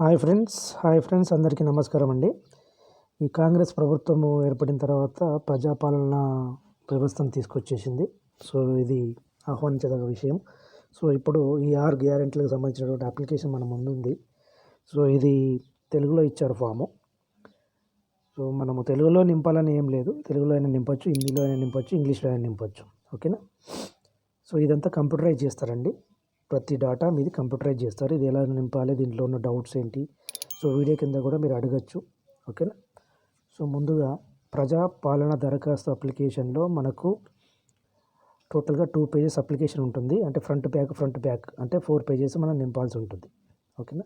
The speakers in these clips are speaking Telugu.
హాయ్ ఫ్రెండ్స్ హాయ్ ఫ్రెండ్స్ అందరికీ నమస్కారం అండి. ఈ కాంగ్రెస్ ప్రభుత్వము ఏర్పడిన తర్వాత ప్రజాపాలన వ్యవస్థను తీసుకొచ్చేసింది. సో ఇది ఆహ్వానించదగ్గ విషయం. సో ఇప్పుడు ఈ ఆర్ గ్యారెంటీలకు సంబంధించినటువంటి అప్లికేషన్ మన ముందుంది. సో ఇది తెలుగులో ఇచ్చారు ఫాము. సో మనము తెలుగులో నింపాలని ఏం లేదు. తెలుగులో అయినా నింపొచ్చు హిందీలో అయినా నింపొచ్చు ఇంగ్లీష్లో అయినా నింపచ్చు. ఓకేనా? సో ఇదంతా కంప్యూటరైజ్ చేస్తారండి. ప్రతి డాటా మీది కంప్యూటరైజ్ చేస్తారు. ఇది ఎలా నింపాలి? దీంట్లో ఉన్న డౌట్స్ ఏంటి? సో వీడియో కింద కూడా మీరు అడగచ్చు. ఓకేనా? సో ముందుగా ప్రజాపాలన దరఖాస్తు అప్లికేషన్లో మనకు టోటల్గా టూ పేజెస్ అప్లికేషన్ ఉంటుంది. అంటే ఫ్రంట్ బ్యాక్ ఫ్రంట్ బ్యాక్ అంటే ఫోర్ పేజెస్ మనం నింపాల్సి ఉంటుంది. ఓకేనా?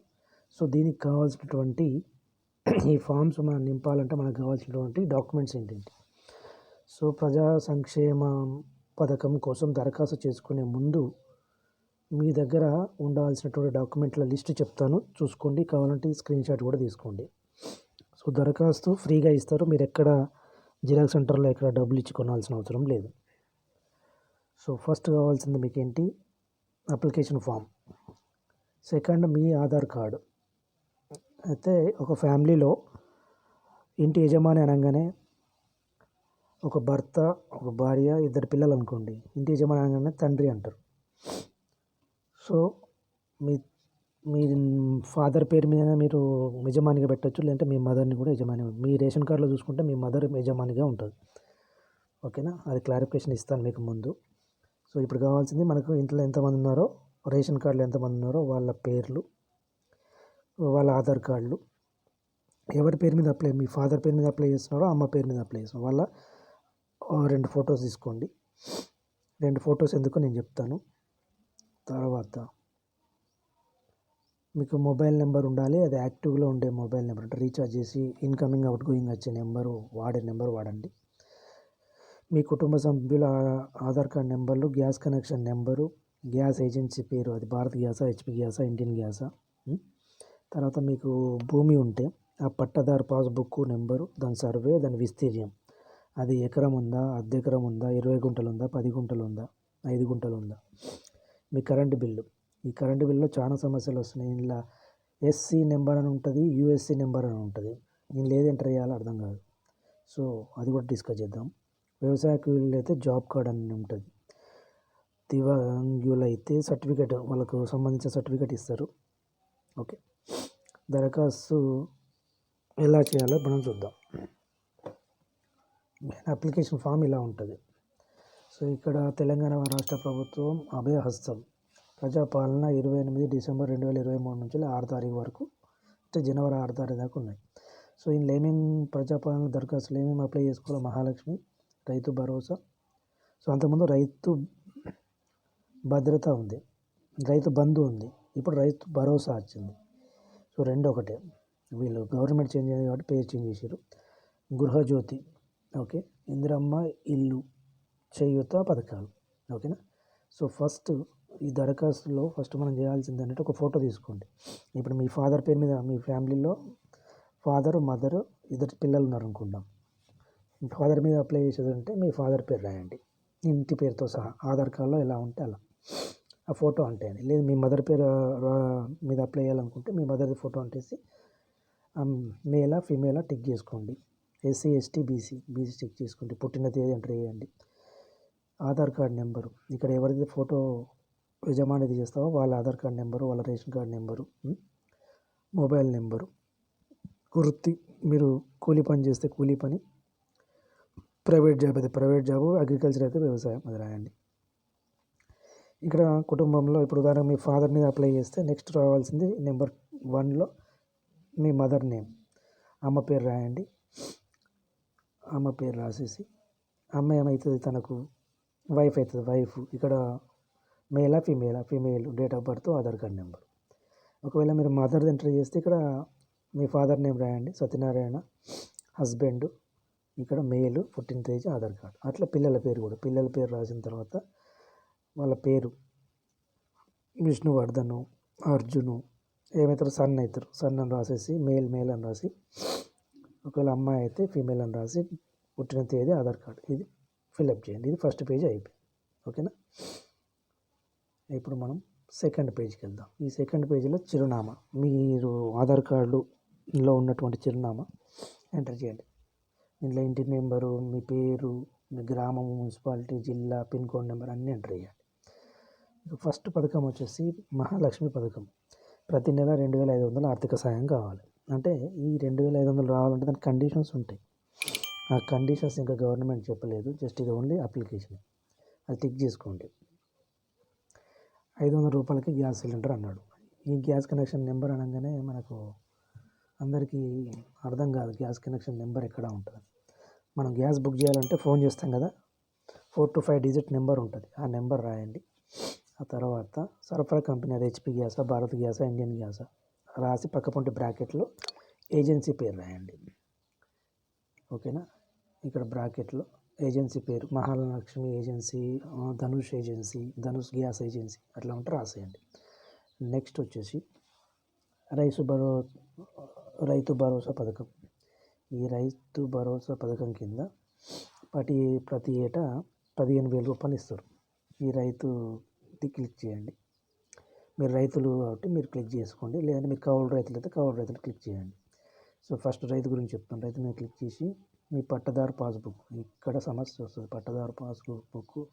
సో దీనికి కావాల్సినటువంటి ఈ ఫామ్స్ మనం నింపాలంటే మనకు కావాల్సినటువంటి డాక్యుమెంట్స్ ఏంటంటే సో ప్రజా సంక్షేమ పథకం కోసం దరఖాస్తు చేసుకునే ముందు మీ దగ్గర ఉండాల్సినటువంటి డాక్యుమెంట్ల లిస్ట్ చెప్తాను. చూసుకోండి. కావాలంటే స్క్రీన్ షాట్ కూడా తీసుకోండి. సో దరఖాస్తు ఫ్రీగా ఇస్తారు. మీరు ఎక్కడ జిరాక్స్ సెంటర్లో ఎక్కడ డబ్బులు ఇచ్చి కొనాల్సిన అవసరం లేదు. సో ఫస్ట్ కావాల్సింది మీకు ఏంటి అప్లికేషన్ ఫామ్. సెకండ్ మీ ఆధార్ కార్డు. అయితే ఒక ఫ్యామిలీలో ఇంటి యజమాని అనగానే ఒక భర్త ఒక భార్య ఇద్దరు పిల్లలు అనుకోండి. ఇంటి యజమాని అనగానే తండ్రి అంటారు. సో మీ మీ ఫాదర్ పేరు మీద మీరు యజమానిగా పెట్టచ్చు లేదంటే మీ మదర్ని కూడా యజమాని మీ రేషన్ కార్డులో చూసుకుంటే మీ మదర్ యజమానిగా ఉంటుంది. ఓకేనా? అది క్లారిఫికేషన్ ఇస్తాను మీకు ముందు. సో ఇప్పుడు కావాల్సింది మనకు ఇంట్లో ఎంతమంది ఉన్నారో రేషన్ కార్డులో ఎంతమంది ఉన్నారో వాళ్ళ పేర్లు వాళ్ళ ఆధార్ కార్డులు. ఎవరి పేరు మీద అప్లై మీ ఫాదర్ పేరు మీద అప్లై చేస్తున్నారో అమ్మ పేరు మీద అప్లై చేస్తున్నారు వాళ్ళ రెండు ఫొటోస్ తీసుకోండి. రెండు ఫొటోస్ ఎందుకో నేను చెప్తాను. తర్వాత మీకు మొబైల్ నెంబర్ ఉండాలి అది యాక్టివ్లో ఉండే మొబైల్ నెంబర్. అంటే రీఛార్జ్ చేసి ఇన్కమింగ్ అవుట్ గోయింగ్ వచ్చే నెంబరు వాడే నెంబర్ వాడండి. మీ కుటుంబ సభ్యుల ఆధార్ కార్డ్ నెంబర్లు gas connection number gas agency పేరు అది భారత్ గ్యాసా హెచ్పి గ్యాసా ఇండియన్ గ్యాసా? తర్వాత మీకు భూమి ఉంటే ఆ పట్టదారు పాస్బుక్ నెంబరు దాని సర్వే దాని విస్తీర్యం అది ఎకరం ఉందా అర్ధ ఎకరం ఉందా ఇరవై గుంటలు ఉందా పది గుంటలు ఉందా ఐదు గుంటలు ఉందా? మీ కరెంటు బిల్లు. ఈ కరెంటు బిల్లులో చాలా సమస్యలు వస్తున్నాయి. ఇందులో ఎస్సీ నెంబర్ అని ఉంటుంది యూఎస్సీ నెంబర్ అని ఉంటుంది. దీనిలో ఏది ఎంటర్ చేయాలో అర్థం కాదు. సో అది కూడా డిస్కస్ చేద్దాం. వ్యవసాయ కూలీలు అయితే జాబ్ కార్డ్ అని ఉంటుంది. దివ్యాంగులు అయితే సర్టిఫికేట్ వాళ్ళకు సంబంధించిన సర్టిఫికేట్ ఇస్తారు. ఓకే. దరఖాస్తు ఎలా చేయాలో మనం చూద్దాం. అప్లికేషన్ ఫామ్ ఇలా ఉంటుంది. సో ఇక్కడ తెలంగాణ రాష్ట్ర ప్రభుత్వం అభయహస్తం. ప్రజాపాలన ఇరవై ఎనిమిది డిసెంబర్ రెండు వేల ఇరవై మూడు నుంచి ఆరు తారీఖు వరకు అంటే జనవరి ఆరు తారీఖు దాకా ఉన్నాయి. సో ఇందులో ఏమేమి ప్రజాపాలన దరఖాస్తులు ఏమేమి అప్లై చేసుకోవాలి మహాలక్ష్మి రైతు భరోసా. సో అంతకుముందు రైతు భద్రత ఉంది రైతు బంధు ఉంది ఇప్పుడు రైతు భరోసా వచ్చింది. సో రెండు ఒకటే వీళ్ళు గవర్నమెంట్ చేంజ్ అయ్యింది కాబట్టి పేరు చేంజ్ చేశారు గృహజ్యోతి ఓకే ఇందిరమ్మ ఇల్లు. చేయూత పథకాలు. ఓకేనా? సో ఫస్ట్ ఈ దరఖాస్తులో ఫస్ట్ మనం చేయాల్సింది అంటే ఒక ఫోటో తీసుకోండి. ఇప్పుడు మీ ఫాదర్ పేరు మీద మీ ఫ్యామిలీలో ఫాదర్ మదర్ ఇద్దరు పిల్లలు ఉన్నారు అనుకుందాం ఫాదర్ మీద అప్లై చేసేదంటే మీ ఫాదర్ పేరు రాయండి. ఇంటి పేరుతో సహా ఆధార్ కార్డులో ఎలా ఉంటే అలా. ఆ ఫోటో అంటే లేదు మీ మదర్ పేరు మీద అప్లై చేయాలనుకుంటే మీ మదర్ ఫోటో అంటేసి మేలా ఫీమేలా టిక్ చేసుకోండి. SC ST BC BC tick చేసుకోండి. పుట్టిన తేదీ ఎంటర్ చేయండి. Aadhaar card number. ఇక్కడ ఎవరైతే ఫోటో యజమానిది చేస్తావో వాళ్ళ ఆధార్ కార్డ్ నెంబరు వాళ్ళ ration card number mobile number. వృత్తి మీరు కూలీ పని చేస్తే కూలీ పని. ప్రైవేట్ జాబ్ అయితే ప్రైవేట్ జాబు అగ్రికల్చర్ అయితే వ్యవసాయం అది రాయండి. ఇక్కడ కుటుంబంలో ఇప్పుడు ఉదాహరణ మీ ఫాదర్ మీద అప్లై చేస్తే నెక్స్ట్ రావాల్సింది నెంబర్ వన్లో మీ మదర్ నేమ్. అమ్మ పేరు రాయండి. అమ్మ పేరు రాసేసి అమ్మ ఏమవుతుంది తనకు వైఫ్ అవుతుంది. వైఫ్ ఇక్కడ మేలా ఫీమేలా female date of birth Aadhaar card number. ఒకవేళ మీరు మదర్ ఎంటర్ చేస్తే ఇక్కడ మీ ఫాదర్ నేమ్ రాయండి. సత్యనారాయణ హస్బెండ్ ఇక్కడ మేలు పుట్టిన తేదీ ఆధార్ కార్డ్. అట్లా పిల్లల పేరు కూడా. పిల్లల పేరు రాసిన తర్వాత వాళ్ళ పేరు విష్ణువర్ధను అర్జును ఏమవుతారు సన్ అవుతారు. సన్ అని రాసేసి మేల్ మేల్ అని రాసి ఒకవేళ అమ్మాయి అయితే ఫీమేల్ అని రాసి పుట్టిన తేదీ ఆధార్ కార్డ్. ఇది ఫిల్అప్ చేయండి. ఇది ఫస్ట్ పేజ్ అయిపోయింది. ఓకేనా? ఇప్పుడు మనం సెకండ్ పేజ్కి వెళ్దాం. ఈ సెకండ్ పేజీలో చిరునామా. మీరు ఆధార్ కార్డులో ఉన్నటువంటి చిరునామా ఎంటర్ చేయండి. ఇందులో ఇంటి నెంబరు మీ పేరు మీ గ్రామం మున్సిపాలిటీ జిల్లా పిన్ కోడ్ నెంబర్ అన్నీ ఎంటర్ చేయండి. ఫస్ట్ పథకం వచ్చేసి మహాలక్ష్మి పథకం. ప్రతి నెల రెండు వేల ఐదు వందలు ఆర్థిక సాయం కావాలి. అంటే ఈ రెండు వేల ఐదు వందలు రావాలంటే దాని కండిషన్స్ ఉంటాయి. ఆ కండిషన్స్ ఇంకా గవర్నమెంట్ చెప్పలేదు. జస్ట్ ఇది ఓన్లీ అప్లికేషన్. అది టిక్ చేసుకోండి. ఐదు వందల రూపాయలకి గ్యాస్ సిలిండర్ అన్నాడు. ఈ గ్యాస్ కనెక్షన్ నెంబర్ అనగానే మనకు అందరికీ అర్థం కాదు గ్యాస్ కనెక్షన్ నెంబర్ ఎక్కడ ఉంటుంది. మనం గ్యాస్ బుక్ చేయాలంటే ఫోన్ చేస్తాం కదా. Four to five digit number ఉంటుంది. ఆ నెంబర్ రాయండి. ఆ తర్వాత సరఫరా కంపెనీ అది హెచ్పి గ్యాసా భారత్ గ్యాసా ఇండియన్ గ్యాసా రాసి పక్కపొంటి బ్రాకెట్లో ఏజెన్సీ పేరు రాయండి. ఓకేనా? ఇక్కడ బ్రాకెట్లో ఏజెన్సీ పేరు Mahalakshmi agency Dhanush agency Dhanush gas agency అట్లా ఉంటే రాసేయండి. నెక్స్ట్ వచ్చేసి రైతు భరో రైతు భరోసా పథకం. ఈ రైతు భరోసా పథకం కింద ప్రతి ప్రతి ఏటా పదిహేను వేల రూపాయలు ఇస్తారు. ఈ రైతుది క్లిక్ చేయండి. మీరు రైతులు కాబట్టి మీరు క్లిక్ చేసుకోండి. లేదంటే మీరు కౌలు రైతులు అయితే కౌలు రైతులు క్లిక్ చేయండి. సో ఫస్ట్ రైతు గురించి చెప్తాను. రైతు మీద క్లిక్ చేసి మీ పట్టదారు పాస్బుక్ ఇక్కడ సమస్య వస్తుంది. పట్టదారు పాస్బుక్ బుక్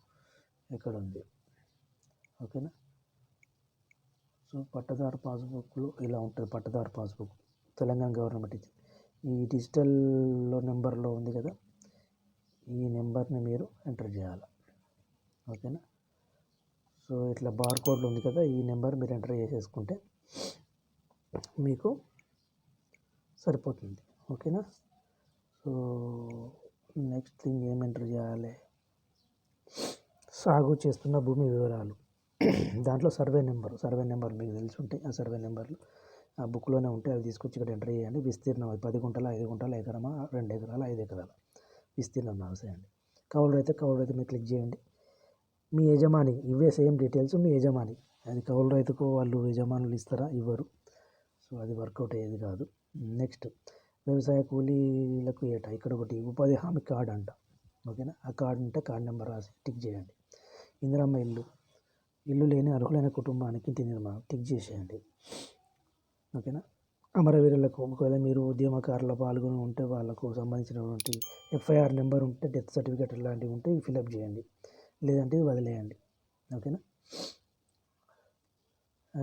ఎక్కడ ఉంది ఓకేనా? సో పట్టదారు పాస్బుక్లో ఇలా ఉంటుంది. పట్టదారు పాస్బుక్. తెలంగాణ గవర్నమెంట్ ఇచ్చింది. ఈ డిజిటల్లో నెంబర్లో ఉంది కదా? ఈ నెంబర్ని మీరు ఎంటర్ చేయాలి. ఓకేనా? సో ఇట్లా బార్ కోడ్లో ఉంది కదా? ఈ నెంబర్ మీరు ఎంటర్ చేసేసుకుంటే మీకు సరిపోతుంది. ఓకేనా? సో నెక్స్ట్ థింగ్ ఏం ఎంటర్ చేయాలి? సాగు చేస్తున్న భూమి వివరాలు. దాంట్లో సర్వే నెంబర్ సర్వే నెంబర్ మీకు తెలిసి ఉంటాయి. ఆ సర్వే నెంబర్లు ఆ బుక్లోనే ఉంటాయి. అవి తీసుకొచ్చి ఇక్కడ ఎంటర్ చేయండి. విస్తీర్ణం అది పది గుంటల ఐదు గుంటల ఎకరమా రెండు ఎకరాలు ఐదు ఎకరాలు? విస్తీర్ణం రాసేయండి. కౌలు అయితే కౌలు అయితే మీరు క్లిక్ చేయండి. మీ యజమాని ఇవే సేమ్ డీటెయిల్స్ మీ యజమాని అది కౌలు రైతుకు వాళ్ళు యజమానులు ఇస్తారా? ఇవ్వరు. సో అది వర్కౌట్ అయ్యేది కాదు. నెక్స్ట్ వ్యవసాయ కూలీలకు ఏటా ఇక్కడ ఒకటి ఉపాధి హామీ కార్డు అంట. ఓకేనా? ఆ కార్డు ఉంటే కార్డు నెంబర్ రాసి టిక్ చేయండి. ఇందిరమ్మ ఇల్లు. ఇల్లు లేని అర్హులైన కుటుంబానికి ఇంటి నిర్మాణం టిక్ చేసేయండి. ఓకేనా? అమరవీరులకు ఒకవేళ మీరు ఉద్యమకారులు పాల్గొని ఉంటే వాళ్ళకు సంబంధించినటువంటి ఎఫ్ఐఆర్ నెంబర్ ఉంటే డెత్ సర్టిఫికేట్ లాంటివి ఉంటే ఇవి ఫిలప్ చేయండి. లేదంటే వదిలేయండి. ఓకేనా?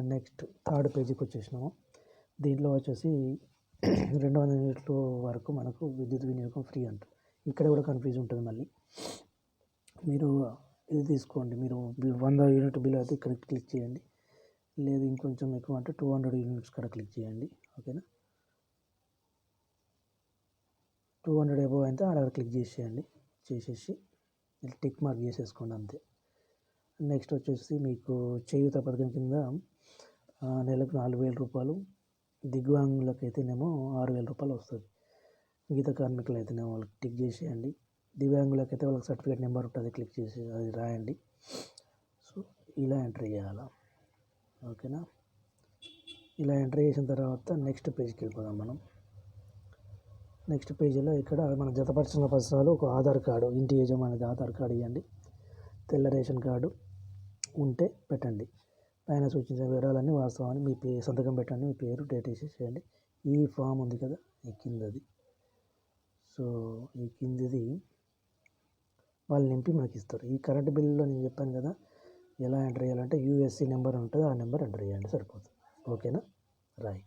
నెక్స్ట్ థర్డ్ పేజీకి వచ్చేసినాము. దీంట్లో వచ్చేసి రెండు వందల యూనిట్ల వరకు మనకు విద్యుత్ వినియోగం ఫ్రీ అంట. ఇక్కడ కూడా కన్ఫ్యూజ్ ఉంటుంది మళ్ళీ. మీరు ఇది తీసుకోండి. మీరు వంద యూనిట్ బిల్ అయితే ఇక్కడ క్లిక్ చేయండి. లేదు ఇంకొంచెం ఎక్కువ అంటే టూ హండ్రెడ్ యూనిట్స్ కూడా క్లిక్ చేయండి. ఓకేనా? టూ హండ్రెడ్ అబోవ్ అయితే అక్కడ క్లిక్ చేసేయండి. చేసేసి టిక్ మార్క్ చేసేసుకోండి అంతే. నెక్స్ట్ వచ్చేసి మీకు చేయూత పథకం కింద నెలకు నాలుగు వేల రూపాయలు దివ్యాంగులకు అయితేనేమో ఆరు వేల రూపాయలు వస్తుంది. గీత కార్మికులు అయితేనేమో వాళ్ళకి టిక్ చేసేయండి. దివ్యాంగులకు అయితే వాళ్ళకి సర్టిఫికేట్ నెంబర్ ఉంటుంది క్లిక్ చేసి అది రాయండి. సో ఇలా ఎంటర్ చేయాలి. ఓకేనా? ఇలా ఎంటర్ చేసిన తర్వాత నెక్స్ట్ పేజ్కి వెళ్ళిపోదాం మనం. నెక్స్ట్ పేజీలో ఇక్కడ మన జతపరిచిన పత్రాలు ఒక ఆధార్ కార్డు ఇంటి యజమానిది ఆధార్ కార్డు ఇవ్వండి తెల్ల రేషన్ కార్డు ఉంటే పెట్టండి. పైన సూచించిన వివరాలన్నీ వాస్తవాన్ని మీ పే సంతకం పెట్టండి మీ పేరు డేట్ వేసేసేయండి ఈ ఫామ్ ఉంది కదా ఈ కిందది. సో ఈ కిందిది వాళ్ళు నింపి మనకి ఇస్తారు. ఈ కరెంట్ బిల్లులో నేను చెప్పాను కదా ఎలా ఎంటర్ చేయాలంటే యూఎస్సీ నెంబర్ ఉంటుంది ఆ నెంబర్ ఎంటర్ చేయండి సరిపోతుంది. ఓకేనా? రాయ్.